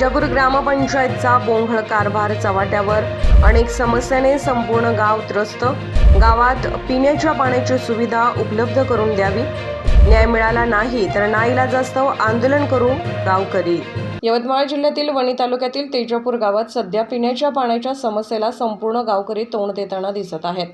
तेजापूर ग्रामपंचायतचा बोंघळ कारभार चव्हाट्यावर. अनेक समस्याने संपूर्ण गाव त्रस्त. गावात पिण्याच्या पाण्याची सुविधा उपलब्ध करून द्यावी. न्याय मिळाला नाही तर नाईलाजास्तव आंदोलन करू गावकरी. यवतमाळ जिल्ह्यातील वणी तालुक्यातील तेजापूर गावात सध्या पिण्याच्या पाण्याच्या समस्येला संपूर्ण गावकरी तोंड देताना दिसत आहेत.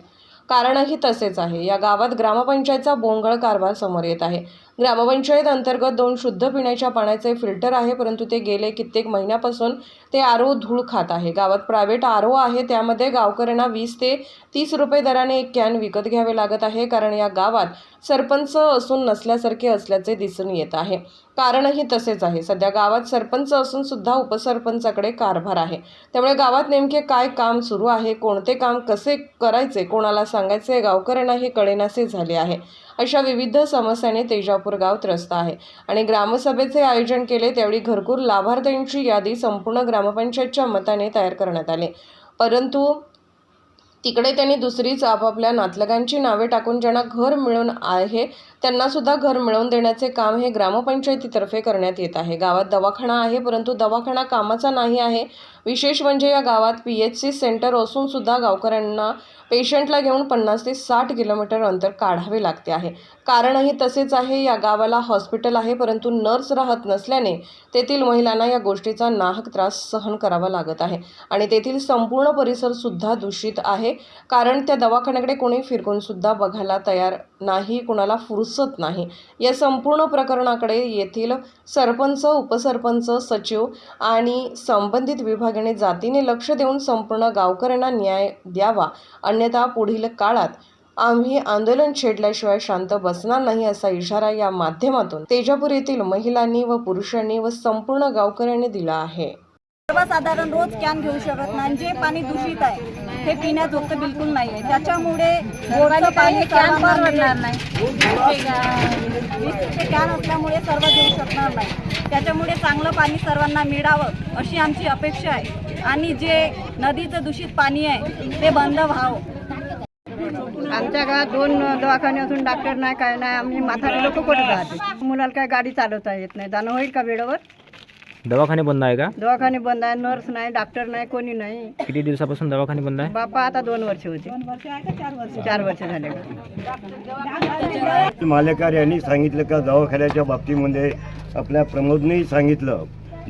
कारणही तसेच आहे. या गावात ग्रामपंचायतचा बोंगळ कारभार समोर येत आहे. ग्रामपंचायत अंतर्गत दोन शुद्ध पिण्याच्या पाण्याचे फिल्टर आहे परंतु ते गेले कित्येक महिन्यापासून ते आरो धूळ खात आहे. गावात प्रायव्हेट ओ आहे त्यामध्ये गावकऱ्यांना वीस ते तीस रुपये दराने एक कॅन विकत घ्यावे लागत आहे कारण या गावात सरपंच असून नसल्यासारखे असल्याचे दिसून येत आहे. कारणही तसेच आहे. सध्या गावात सरपंच असून सुद्धा उपसरपंचाकडे कारभार आहे. त्यामुळे गावात नेमके काय काम सुरू आहे कोणते काम कसे करायचे कोणाला सांगायचे गावकऱ्यांना हे कळेनासे झाले आहे. अशा विविध समस्याने तेजापूर गाव त्रस्त आहे. आणि ग्रामसभेचे आयोजन केले त्यावेळी घरकुल लाभार्थ्यांची यादी संपूर्ण ग्रामपंचायतच्या मताने तयार करण्यात आले. परंतु तिकडे त्यांनी दुसरीच आपापल्या नातलगांची नावे टाकून ज्यांना घर मिळून आहे त्यांना सुद्धा घर मिळवून देण्याचे काम हे ग्रामपंचायतीतर्फे करण्यात येत आहे. गावात दवाखाना आहे परंतु दवाखाना कामाचा नाही आहे. विशेष म्हणजे या गावात पी एच सी सेंटर असून सुद्धा गावकऱ्यांना पेशंटला घेऊन पन्नास ते साठ किलोमीटर अंतर काढावे लागते आहे. कारणही तसेच आहे या गावाला हॉस्पिटल आहे परंतु नर्स राहत नसल्याने तेथील महिलांना या गोष्टीचा नाहक त्रास सहन करावा लागत आहे. आणि तेथील संपूर्ण परिसरसुद्धा दूषित आहे. कारण त्या दवाखान्याकडे कोणी फिरकूनसुद्धा बघायला तयार नाही कुणाला फुरसत नाही. या संपूर्ण प्रकरणाकडे येथील सरपंच उपसरपंच सचिव आणि संबंधित विभागाने जातीने लक्ष देऊन संपूर्ण गावकऱ्यांना न्याय द्यावा. अन्यथा पुढील काळात आम्ही आंदोलन छेडल्याशिवाय शांत बसणार नाही असा इशारा या माध्यमातून तेजापूर येथील महिलांनी व पुरुषांनी व संपूर्ण गावकऱ्यांनी दिला आहे. सर्वसाधारण रोज कॅन घेऊ शकत नाही. जे पाणी दूषित आहे हे पिण्याजोगतं बिलकुल नाही आहे त्याच्यामुळे गोडाचं पाणी कॅन परवडणार नाही. वीस कॅन असल्यामुळे सर्व घेऊ शकणार नाही. त्याच्यामुळे चांगलं पाणी सर्वांना मिळावं अशी आमची अपेक्षा आहे. आणि जे नदीचं दूषित पाणी आहे ते बंद व्हावं. आमच्या गावात दोन दवाखाने असून डॉक्टर नाही काय नाही आम्ही म्हातारे लोक कुठे राहते? मुलाला काय गाडी चालवता येत नाही. जाणं होईल का वेळेवर? दवाखाने बंद आहे का? दवाखाने बंद आहे. नर्स नाही डॉक्टर नाही कोणी नाही. किती दिवसापासून दवाखाने बंद आहे? बापा आता दोन वर्ष होते. चार वर्ष झाले. मालेकार यांनी सांगितलं का दवाखान्याच्या बाबतीमध्ये आपल्या प्रमोदनेही सांगितलं.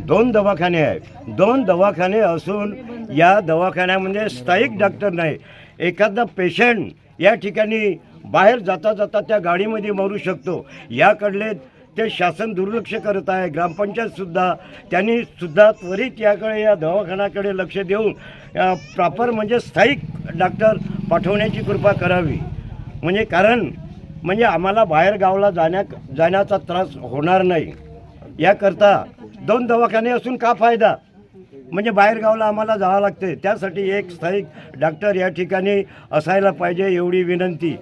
दोन दवाखाने आहेत. दोन दवाखाने असून या दवाखान्यामध्ये स्थायिक डॉक्टर नाही. एखादा पेशंट या ठिकाणी बाहेर जाता जाता त्या गाडीमध्ये मरू शकतो. याकडले ते शासन दुर्लक्ष करत आहे. ग्रामपंचायतसुद्धा त्यांनी सुद्धा त्वरित याकडे या दवाखान्याकडे लक्ष देऊन प्रॉपर म्हणजे स्थायिक डॉक्टर पाठवण्याची कृपा करावी. म्हणजे कारण म्हणजे आम्हाला बाहेर गावाला जाण्या जाण्याचा त्रास होणार नाही. याकरता दोन दवाखाने असून का फायदा? म्हणजे बाहेरगावला आम्हाला जावं लागते त्यासाठी एक स्थायिक डॉक्टर या ठिकाणी असायला पाहिजे एवढी विनंती.